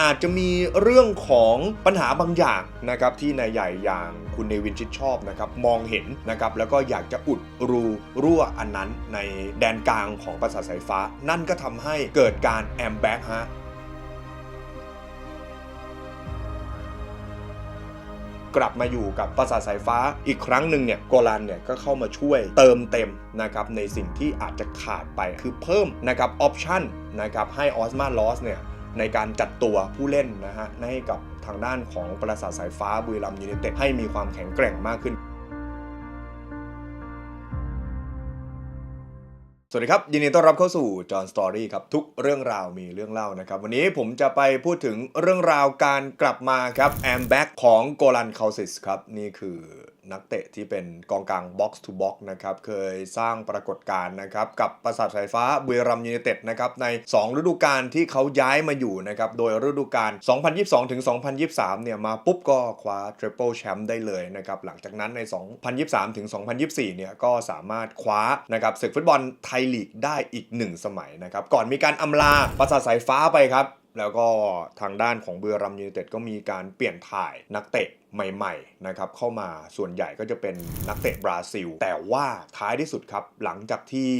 อาจจะมีเรื่องของปัญหาบางอย่างนะครับที่นายใหญ่อย่างคุณเนวินชิดชอบนะครับมองเห็นนะครับแล้วก็อยากจะอุดรูรั่วอันนั้นในแดนกลางของประสาทสายฟ้า นั่นก็ทำให้เกิดการแอมแบ็กฮะกลับมาอยู่กับประสาทสายฟ้าอีกครั้งหนึ่งเนี่ยโกลันเนี่ยก็เข้ามาช่วยเติมเต็มนะครับในสิ่งที่อาจจะขาดไปคือเพิ่มนะครับออปชันนะครับให้ออสมาลอสเนี่ย ในการจัดตัวผู้เล่นนะฮะให้กับทางด้านของประสาทสายฟ้าบุรีรัมยูไนเต็ดให้มีความแข็งแกร่งมากขึ้น สวัสดีครับ ยินดีต้อนรับเข้าสู่จอห์นสตอรี่ครับ ทุกเรื่องราวมีเรื่องเล่านะครับ วันนี้ผมจะไปพูดถึงเรื่องราวการกลับมาครับแอมแบ็กของโกลันคาซิสครับ นี่คือ นักเตะที่เป็นกองกลางบ็อกซ์ทูบ็อกนะครับเคยสร้างปรากฏการณ์นะครับกับประสาทสายฟ้าบุรีรัมย์ยูไนเต็ดนะครับใน 2 ฤดูกาลที่เขาย้ายมาอยู่นะครับโดยฤดูกาล 2022ถึง2023 เนี่ยมาปุ๊บก็คว้าทริปเปิลแชมป์ได้เลยนะครับหลังจากนั้นใน 2023ถึง2024 เนี่ยก็สามารถคว้านะครับศึกฟุตบอลไทยลีกได้อีก 1 สมัยนะครับก่อนมีการอำลาประสาทสายฟ้าไปครับแล้วก็ทางด้านของเบุรีรัมย์ยูไนเต็ดก็มีการเปลี่ยนถ่ายนักเตะ ใหม่ๆนะครับเข้ามาส่วนใหญ่ก็จะเป็นนักเตะบราซิล แต่ว่าท้ายที่สุดครับ หลังจากที่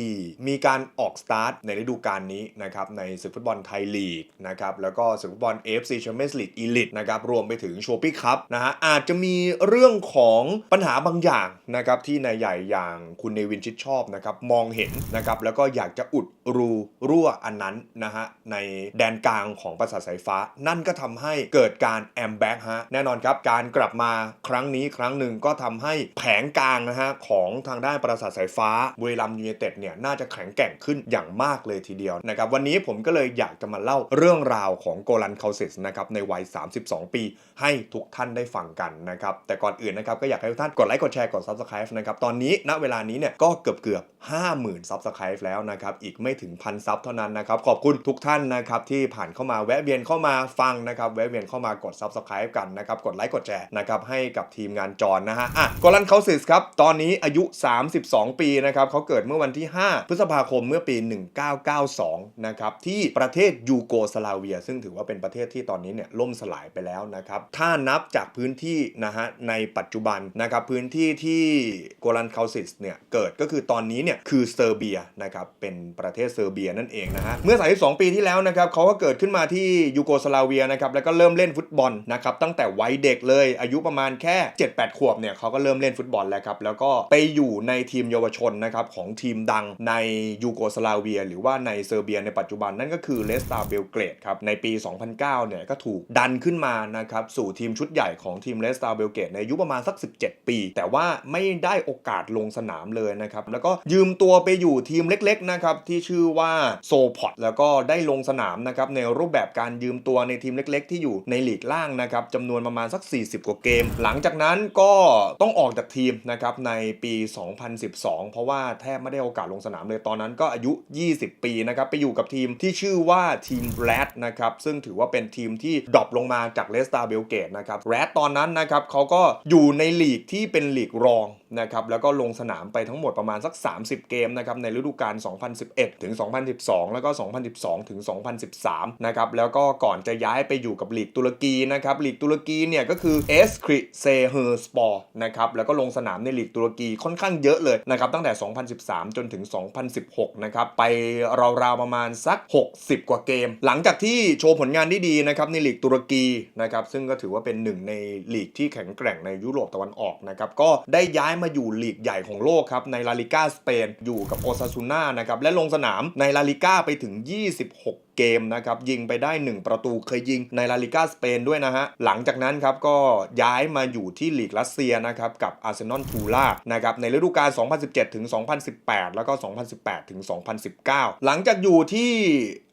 มีการออกสตาร์ทในฤดูกาลนี้นะครับในศึกฟุตบอลไทยลีกนะครับแล้วก็ศึกฟุตบอล AFC Champions League Elite นะครับรวมไปถึงโชปี้คัพนะฮะอาจจะมีเรื่องของปัญหาบางอย่างนะครับที่นายใหญ่อย่างคุณเนวินชิดชอบนะครับมองเห็นนะครับแล้วก็อยากจะอุดรูรั่วอันนั้นนะฮะในแดนกลางของประสาทสายฟ้า นั่นก็ทำให้เกิดการแอมแบ็กฮะแน่นอนครับการกลับมาครั้งนี้ครั้งหนึ่งก็ทำให้แผงกลางนะฮะของทางด้านประสาทสายฟ้าบุรีรัมย์ยูไนเต็ดเนี่ยน่าจะแข็งแกร่งขึ้นอย่างมากเลยทีเดียวนะครับวันนี้ผมก็เลยอยากจะมาเล่าเรื่องราวของโกลันเคาซิสนะครับในวัย 32 ปี ให้ทุกท่านได้ฟังกันนะครับแต่ก่อนอื่นนะครับก็อยากให้ทุกท่านกดไลค์กดแชร์กด Subscribe นะครับตอนนี้ณเวลานี้เนี่ยก็เกือบเกือบ50,000 Subscribe แล้วนะครับอีกไม่ถึงพันซับเท่านั้นนะครับขอบคุณทุกท่านนะครับที่ผ่านเข้ามาแวะเวียนเข้ามาฟังนะครับแวะเวียนเข้ามากด Subscribe กันนะครับกดไลค์กดแชร์นะครับให้กับทีมงานจอนนะฮะอะโกลันเคาซิสครับ ตอนนี้อายุ 32 ปีนะครับเขาเกิดเมื่อวันที่ 5 พฤษภาคมเมื่อปี 1992 นะครับ ที่ประเทศยูโกสลาเวีย ซึ่งถือว่าเป็นประเทศที่ตอนนี้เนี่ยล่มสลายไปแล้วนะครับ ถ้านับจากพื้นที่นะฮะในปัจจุบันนะครับพื้นที่ที่โกลันเคาซิสเนี่ยเกิดก็คือตอนนี้เนี่ยคือเซอร์เบียนะครับเป็นประเทศเซอร์เบียนั่นเองนะฮะเมื่อ 32 ปีที่แล้วนะครับเขาก็เกิดขึ้นมาที่ยูโกสลาเวียนะครับแล้วก็เริ่มเล่นฟุตบอลนะครับตั้งแต่วัยเด็กเลยอายุประมาณแค่ 7-8 ขวบเนี่ยเขาก็เริ่มเล่นฟุตบอลแล้วครับ แล้วก็ไปอยู่ในทีมเยาวชนนะครับของทีมดังในยูโกสลาเวีย หรือว่าในเซอร์เบียในปัจจุบันนั่นก็คือเลสตาเบลเกรดครับในปี 2009เนี่ยก็ถูกดันขึ้นมานะครับสู่ทีมชุดใหญ่ของทีมเลสตาเบลเกรดในอายุประมาณสัก 17 ปี แต่ว่าไม่ได้โอกาสลงสนามเลยนะครับแล้วก็ยืมตัวไปอยู่ทีมเล็กๆนะครับที่ชื่อว่าโซพอตแล้วก็ได้ลงสนามนะครับในรูปแบบการยืมตัวในทีมเล็ก ๆ ที่อยู่ในลีกล่างนะครับจำนวนประมาณสัก40กว่าเกม หลังจากนั้นก็ต้องออกจากทีมนะครับในปี 2012 เพราะว่าแทบไม่ได้โอกาสลงสนามเลยตอนนั้นก็อายุ 20 ปีนะครับไปอยู่กับทีมที่ชื่อว่าทีมแรดนะครับซึ่งถือว่าเป็นทีมที่ดรอปลงมาจากเลสตาเบลเกตนะครับแรดตอนนั้นนะครับเขาก็อยู่ในลีกที่เป็นลีกรองนะครับแล้วก็ลงสนามไปทั้งหมดประมาณสัก 30 เกมนะครับในฤดูกาล 2011 ถึง 2012 แล้วก็ 2012 ถึง 2013 นะครับแล้วก็ก่อนจะย้ายไปอยู่กับลีกตุรกีนะครับลีกตุรกีเนี่ยก็คือเอสคริเซเฮอร์สปอร์นะครับแล้วก็ลงสนามในลีกตุรกีค่อนข้างเยอะเลยนะครับตั้งแต่ 2013 จนถึง 2016 นะครับไปราวๆประมาณสัก 60 กว่าเกม หลังจากที่โชว์ผลงานที่ดีนะครับในลีกตุรกีนะครับซึ่งก็ถือว่าเป็นหนึ่งในลีกที่แข็งแกร่งในยุโรปตะวันออกนะครับก็ได้ย้ายมาอยู่ลีกใหญ่ของโลกครับในลาลิก้าสเปนอยู่กับโอซาซูน่านะครับและลงสนามในลาลิก้าไปถึง 26 เกมนะครับยิงไปได้ 1 ประตูเคยยิงในลาลิก้าสเปนด้วยนะฮะ หลังจากนั้นครับก็ย้ายมาอยู่ที่ลีกรัสเซียนะครับกับอาร์เซนอลทูล่านะครับในฤดูกาล 2017 ถึง 2018 แล้วก็ 2018 ถึง 2019 หลังจากอยู่ที่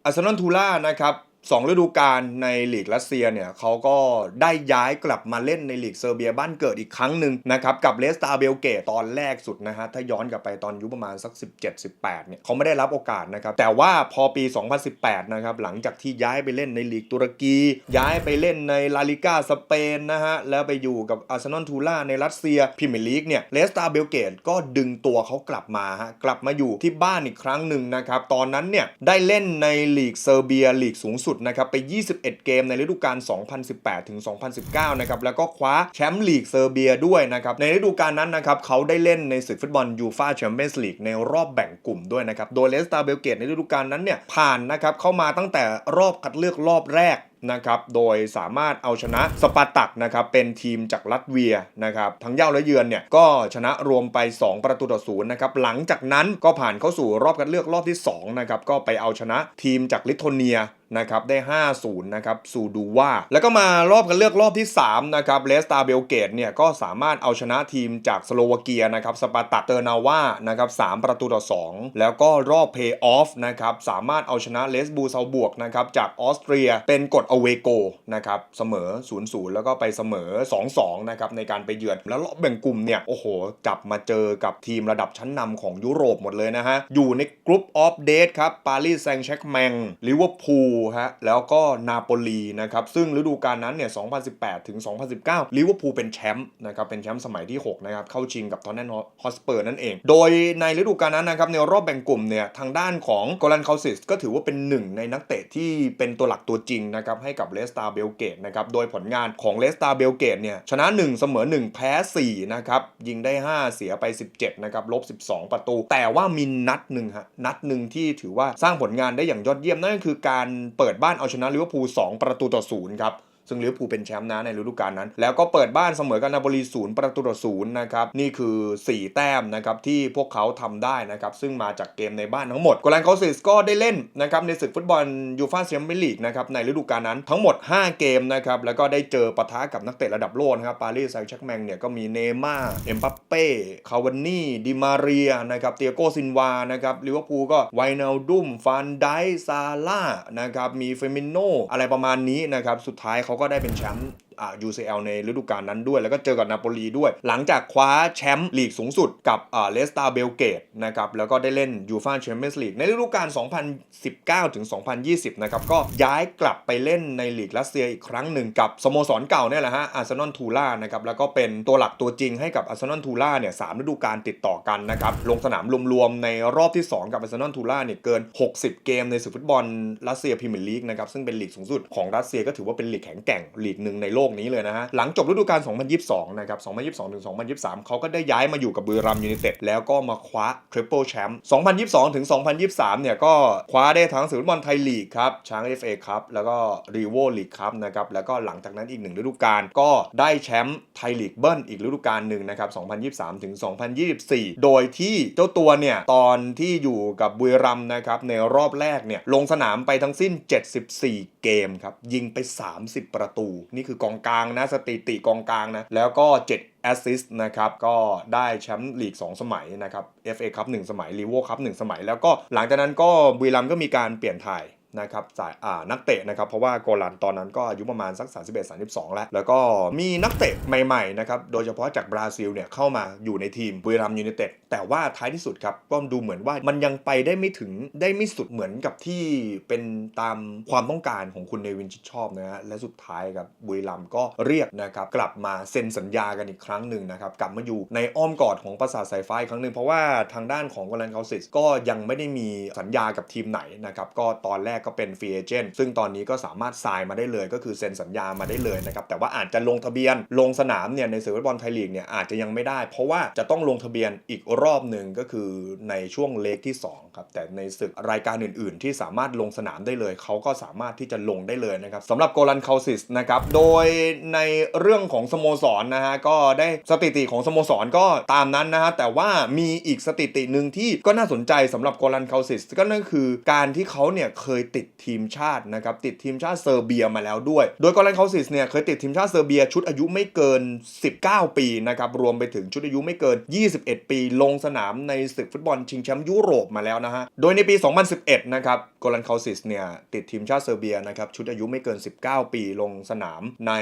อาร์เซนอลทูล่านะครับ สองฤดูกาลในลีกรัสเซียเนี่ยเขาก็ได้ย้ายกลับมาเล่นในลีกเซอร์เบียบ้านเกิดอีกครั้งหนึ่งนะครับ กับเลสตาเบลเกตตอนแรกสุดนะฮะ ถ้าย้อนกลับไปตอนอายุประมาณสัก 17-18 เนี่ยเขาไม่ได้รับโอกาสนะครับ แต่ว่าพอปี 2018 นะครับ หลังจากที่ย้ายไปเล่นในลีกตุรกี ย้ายไปเล่นในลาลิก้าสเปนนะฮะ แล้วไปอยู่กับอาร์เซนอลทูล่าในรัสเซียพรีเมียร์ลีกเนี่ยเลสตาเบลเกตก็ดึงตัวเขากลับมาฮะกลับมาอยู่ที่บ้านอีกครั้งหนึ่งนะครับตอนนั้นเนี่ยได้เล่นในลีกเซอร์เบียลีกสูงสุดสุดนะครับไป 21 เกมในฤดูกาล 2018 ถึง 2019 นะครับแล้วก็คว้าแชมป์ลีกเซอร์เบียด้วยนะครับในฤดูกาลนั้นนะครับเขาได้เล่นในศึกฟุตบอลยูฟาแชมเปี้ยนส์ลีกในรอบแบ่งกลุ่มด้วยนะครับโดยเลสตาเบลเกตในฤดูกาลนั้นเนี่ยผ่านนะครับเข้ามาตั้งแต่รอบคัดเลือกรอบแรกนะครับ โดยสามารถเอาชนะสปาตักนะครับ เป็นทีมจากลัตเวียนะครับ ทั้งเย่าและเยือนเนี่ย ก็ชนะรวมไป 2 ประตูต่อศูนย์นะครับ หลังจากนั้นก็ผ่านเข้าสู่รอบคัดเลือกรอบที่2นะครับ ก็ไปเอาชนะทีมจากลิทัวเนีย นะครับได้ 5-0 นะครับซูดูว่าแล้วก็มารอบกันเลือกรอบที่ 3 นะครับเลสตาเบลเกตเนี่ยก็สามารถเอาชนะทีมจากสโลวาเกียนะครับสปาตักเตอร์นาว่านะครับ3ประตูต่อ 2 แล้วก็รอบเพย์ออฟนะครับสามารถเอาชนะเลสบูเซาบวกนะครับจากออสเตรียเป็นกฎอเวโกนะครับเสมอ 0-0 แล้วก็ไปเสมอ 2-2 นะครับในการไปเยือนแล้วรอบแบ่งกลุ่มเนี่ย โอ้โหจับมาเจอกับทีมระดับชั้นนำของยุโรปหมดเลยนะฮะ อยู่ในกรุ๊ปออฟเดทครับปารีสแซงต์แชร์กแมงลิเวอร์พูลฮะแล้วก็นาโปลีนะครับซึ่งฤดูกาลนั้นเนี่ย 2018 ถึง 2019 ลิเวอร์พูลเป็นแชมป์นะครับเป็นแชมป์สมัยที่ 6 นะครับ เข้าชิงกับทอนแนนฮอสเปอร์นั่นเอง โดยในฤดูกาลนั้นนะครับในรอบแบ่งกลุ่มเนี่ยทางด้านของโกลันคาซิสก็ถือว่าเป็นหนึ่งในนักเตะที่เป็นตัวหลักตัวจริงนะครับให้กับเลสตาเบลเกตนะครับโดยผลงานของเลสตาเบลเกตเนี่ยชนะ 1 เสมอ 1 แพ้4นะครับยิงได้ 5 เสียไป 17นะครับลบ 12 ประตู แต่ว่ามีนัดหนึ่งฮะนัดหนึ่งที่ถือว่าสร้างผลงานได้อย่างยอดเยี่ยมนั่นก็คือการเปิดบ้านเอาชนะลิเวอร์พูล2ประตูต่อศูนย์ครับ ซึ่งลิเวอร์พูลเป็นแชมป์นะในฤดูกาลนั้น แล้วก็เปิดบ้านเสมอกับนาโปลีศูนย์ประตูต่อศูนย์นะครับนี่คือ 4 แต้มนะครับที่พวกเขาทำได้นะครับซึ่งมาจากเกมในบ้านทั้งหมดโกลันคอสิสก็ได้เล่นนะครับในศึกฟุตบอลยูฟ่าแชมเปี้ยนลีกนะครับในฤดูกาลนั้นทั้งหมด 5 เกมนะครับแล้วก็ได้เจอปะทะกับนักเตะระดับโลกนะครับปารีสแซงต์แชร์กแมงเนี่ยก็มีเนม่าเอ็มบัปเป้คาวานี่ดิมาเรียนะครับเตียโกซินวานะครับลิเวอร์พูลก็ไวนาลดุมฟานไดซาร่านะครับมีเฟมิโนอะไรประมาณนี้นะครับสุดท้ายเขาขาก็ได้เป็นแชมป์ UCL ในฤดูกาลนั้นด้วย แล้วก็เจอกับนาโปลีด้วย หลังจากคว้าแชมป์ลีกสูงสุดกับอ่าเลสตาเบลเกตนะครับแล้วก็ได้เล่นยูฟาแชมเปี้ยนส์ลีกในฤดูกาล 2019 ถึง 2020 นะครับ ก็ย้ายกลับไปเล่นในลีกรัสเซียอีกครั้งหนึ่งกับสโมสรเก่าเนี่ยแหละฮะอาร์เซนอลทูล่านะครับแล้วก็เป็นตัวหลักตัวจริงให้กับอาร์เซนอลทูล่าเนี่ยสามฤดูกาลติดต่อกันนะครับลงสนามรวมๆในรอบที่ 2 กับอาร์เซนอลทูล่าเนี่ยเกิน 60 เกมในศึกฟุตบอลรัสเซียพรีเมียร์ลีกนะครับซึ่งเป็นลีกสูงสุดของรัสเซียก็ถือว่าเป็นลีกแข็งแกร่งลีกหนึ่งในโลกนี้เลยนะฮะ หลังจบฤดูกาล 2022 นะครับ 2022 ถึง 2023 เขาก็ได้ย้ายมาอยู่กับบุรีรัมยูไนเต็ดแล้วก็มาคว้าทริปเปิลแชมป์ 2022 ถึง 2023 เนี่ยก็คว้าได้ทั้งศึกฟุตบอลไทยลีกครับ ช้าง FA ครับแล้วก็รีโวลีกครับนะครับ แล้วก็หลังจากนั้นอีกหนึ่งฤดูกาลก็ได้แชมป์ไทยลีกเบิ้ลอีกฤดูกาลหนึ่งนะครับ 2023 ถึง 2024 โดยที่เจ้าตัวเนี่ยตอนที่อยู่กับบุรีรัมนะครับในรอบแรกเนี่ยลงสนามไปทั้งสิ้น 74 เกมครับยิงไป 30 ประตูนี่คือกองกลางนะสติติกองกลางนะแล้วก็ 7 แอสซิสต์นะครับก็ได้แชมป์ลีก 2 สมัยนะครับ FA คัพ1สมัยลีโวคัพ1สมัย แล้วก็หลังจากนั้นก็บุรีรัมย์ก็มีการเปลี่ยนถ่าย นะครับสายนักเตะนะครับเพราะว่าโกลันตอนนั้นก็อายุประมาณสัก 31 32 แล้ว แล้วก็มีนักเตะใหม่ๆนะครับโดยเฉพาะจากบราซิลเนี่ยเข้ามาอยู่ในทีมบุรีรัมยูไนเต็ดแต่ว่าท้ายที่สุดครับก็ดูเหมือนว่ามันยังไปได้ไม่ถึงได้ไม่สุดเหมือนกับที่เป็นตามความต้องการของคุณเนวินชิดชอบนะฮะและสุดท้ายครับบุรีรัมก็เรียกนะครับกลับมาเซ็นสัญญากันอีกครั้งหนึ่งนะครับกลับมาอยู่ในอ้อมกอดของประสาทสายฟ้าอีกครั้งหนึ่งเพราะว่าทางด้านของโกลันเคาสิสก็ยังไม่ได้มีสัญญากับทีมไหนนะครับก็ตอนแรกก็เป็นฟรีเอเจนต์ซึ่งตอนนี้ก็สามารถทรายมาได้เลยก็คือเซ็นสัญญามาได้เลยนะครับแต่ว่าอาจจะลงทะเบียนลงสนามเนี่ยในศึกฟุตบอลไทยลีกเนี่ยอาจจะยังไม่ได้ เพราะว่าจะต้องลงทะเบียนอีกรอบหนึ่งก็คือในช่วงเลกที่2ครับแต่ในศึกรายการอื่น ๆ ที่สามารถลงสนามได้เลย เขาก็สามารถที่จะลงได้เลยนะครับสำหรับโกลันคาซิสนะครับโดยในเรื่องของสโมสรนะฮะก็ได้สถิติของสโมสรก็ตามนั้นนะฮะแต่ว่ามีอีกสถิติหนึ่งที่ก็น่าสนใจสำหรับโกลันคาซิสก็นั่นคือการที่เขาเนี่ยเคยติดทีมชาตินะครับติดทีมชาติเซอร์เบียมาแล้วด้วย โดยโกลันคาซิสเนี่ยเคยติดทีมชาติเซอร์เบียชุดอายุไม่เกิน 19 ปีนะครับรวมไปถึงชุดอายุไม่เกิน 21 ปี ลงสนามในศึกฟุตบอลชิงแชมป์ยุโรปมาแล้วนะฮะโดยในปี 2011 นะครับโกลันคาซิสเนี่ยติดทีมชาติเซอร์เบียนะครับชุดอายุไม่เกิน 19 ปีลงสนามใน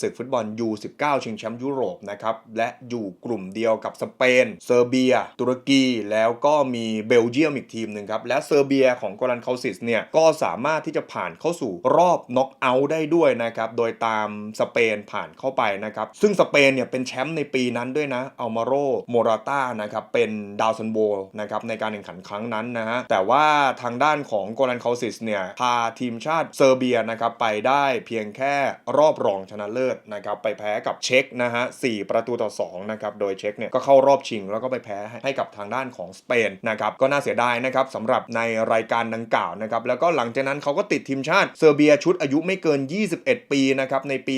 ศึกฟุตบอล U19 ชิงแชมป์ยุโรปนะครับและอยู่กลุ่มเดียวกับสเปน เซอร์เบีย ตุรกีแล้วก็มีเบลเยียมอีกทีมหนึ่งครับและเซอร์เบียของโกลันคาซิสเนี่ยก็สามารถที่จะผ่านเข้าสู่รอบน็อกเอาท์ได้ด้วยนะครับ โดยตามสเปนผ่านเข้าไปนะครับ ซึ่งสเปนเนี่ยเป็นแชมป์ในปีนั้นด้วยนะอัลมาโรโมราต้านะครับเป็นดาวซันโบนะครับในการแข่งขันครั้งนั้นนะฮะแต่ว่าทางด้านของโกลันคาซิสเนี่ยพาทีมชาติเซอร์เบียนะครับไปได้เพียงแค่รอบรองชนะเลิศนะครับไปแพ้กับเช็กนะฮะ4ประตูต่อ2นะครับโดยเช็กเนี่ยก็เข้ารอบชิง แล้วก็ไปแพ้ให้ให้กับทางด้านของสเปนนะครับก็น่าเสียดายนะครับสำหรับในรายการดังกล่าวนะครับแล้วก็หลังังจากนั้นเขาก็ติดทีมชาติเซอร์เบียชุดอายุไม่เกิน 21 ปีนะครับในปี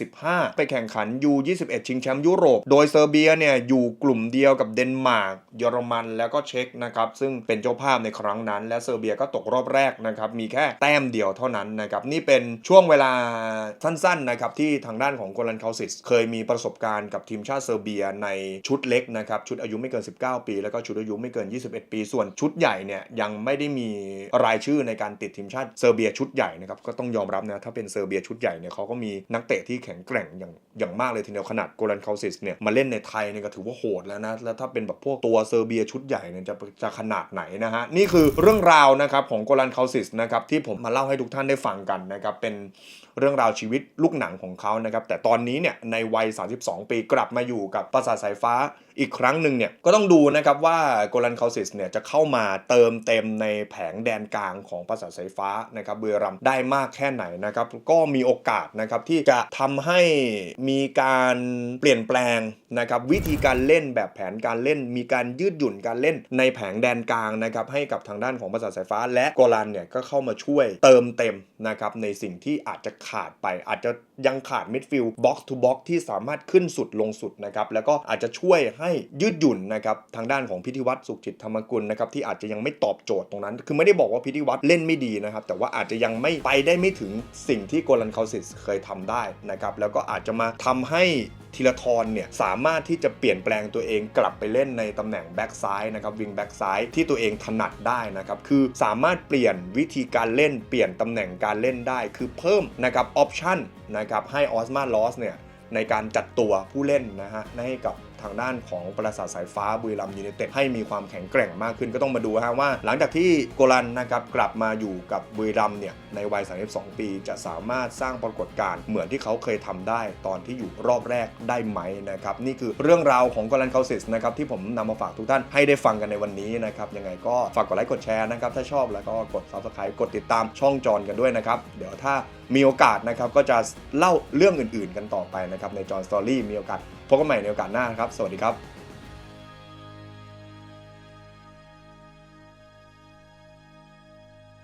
2015 ไปแข่งขัน U21 ชิงแชมป์ยุโรป โดยเซอร์เบียเนี่ยอยู่กลุ่มเดียวกับเดนมาร์ก เยอรมันแล้วก็เช็กนะครับซึ่งเป็นเจ้าภาพในครั้งนั้น และเซอร์เบียก็ตกรอบแรกนะครับมีแค่แต้มเดียวเท่านั้นนะครับนี่เป็นช่วงเวลาสั้นๆนะครับที่ทางด้านของโกลันคาซิสเคยมีประสบการณ์กับทีมชาติเซอร์เบียในชุดเล็กนะครับชุดอายุไม่เกิน 19 ปี แล้วก็ชุดอายุไม่เกิน 21 ปี ส่วนชุดใหญ่เนี่ยยังไม่ได้มีรายชื่อในการติดทีมชาติเซอร์เบียชุดใหญ่นะครับก็ต้องยอมรับนะถ้าเป็นเซอร์เบียชุดใหญ่เนี่ยเขาก็มีนักเตะที่แข็งแกร่งอย่างอย่างมากเลยทีเดียวขนาดโกลันคาซิสเนี่ยมาเล่นในไทยเนี่ยก็ถือว่าโหดแล้วนะแล้วถ้าเป็นแบบพวกตัวเซอร์เบียชุดใหญ่เนี่ยจะจะขนาดไหนนะฮะนี่คือเรื่องราวนะครับของโกลันคาซิสนะครับที่ผมมาเล่าให้ทุกท่านได้ฟังกันนะครับเป็นเรื่องราวชีวิตลูกหนังของเขานะครับแต่ตอนนี้เนี่ยในวัย 32 ปีกลับมาอยู่กับปราสาทสายฟ้า อีกครั้งหนึ่งเนี่ยก็ต้องดูนะครับว่าโกลันคาซิสเนี่ยจะเข้ามาเติมเต็มในแผงแดนกลางของปราสาสายฟ้านะครับเบือรัมได้มากแค่ไหนนะครับก็มีโอกาสนะครับที่จะทำให้มีการเปลี่ยนแปลงนะครับวิธีการเล่นแบบแผนการเล่น มีการยืดหยุ่นการเล่นในแผงแดนกลางนะครับให้กับทางด้านของปราสาสายฟ้า และโกลันเนี่ยก็เข้ามาช่วยเติมเต็มนะครับในสิ่งที่อาจจะขาดไป อาจจะยังขาดมิดฟิลด์บ็อกซ์ทูบ็อกซ์ที่สามารถขึ้นสุดลงสุดนะครับแล้วก็อาจจะช่วยให้ยืดหยุ่นนะครับทางด้านของพิธีวัตรสุขจิตธรรมกุลนะครับที่อาจจะยังไม่ตอบโจทย์ตรงนั้น คือไม่ได้บอกว่าพิธีวัตรเล่นไม่ดีนะครับ แต่ว่าอาจจะยังไม่ไปได้ไม่ถึงสิ่งที่โกลันคาซิสเคยทำได้นะครับแล้วก็อาจจะมาทำให้ธีรทรเนี่ยสามารถที่จะเปลี่ยนแปลงตัวเองกลับไปเล่นในตำแหน่งแบ็กซ้ายนะครับวิงแบ็กซ้ายที่ตัวเองถนัดได้นะครับคือสามารถเปลี่ยนวิธีการเล่นเปลี่ยนตำแหน่งการเล่นได้คือเพิ่มนะครับออปชันนะครับให้ออสมาลอสเนี่ยในการจัดตัวผู้เล่นนะฮะให้กับ ทางด้านของปราสาทสายฟ้าบุรีรัมยูไนเต็ดให้มีความแข็งแกร่งมากขึ้นก็ต้องมาดูฮะว่า หลังจากที่โกลันนะครับกลับมาอยู่กับบุรีรัมเนี่ยในวัย 32 ปี จะสามารถสร้างปรากฏการณ์เหมือนที่เขาเคยทำได้ตอนที่อยู่รอบแรกได้ไหมนะครับนี่คือเรื่องราวของโกลันคาซิสนะครับที่ผมนำมาฝากทุกท่านให้ได้ฟังกันในวันนี้นะครับยังไงก็ฝากกดไลค์กดแชร์นะครับถ้าชอบแล้วก็กด subscribe กดติดตามช่องจอนกันด้วยนะครับเดี๋ยวถ้ามีโอกาสนะครับก็จะเล่าเรื่องอื่น ๆ กันต่อไปนะครับในจอนสตอรี่มีโอกาส พบกันใหม่ในโอกาสหน้าครับ สวัสดีครับ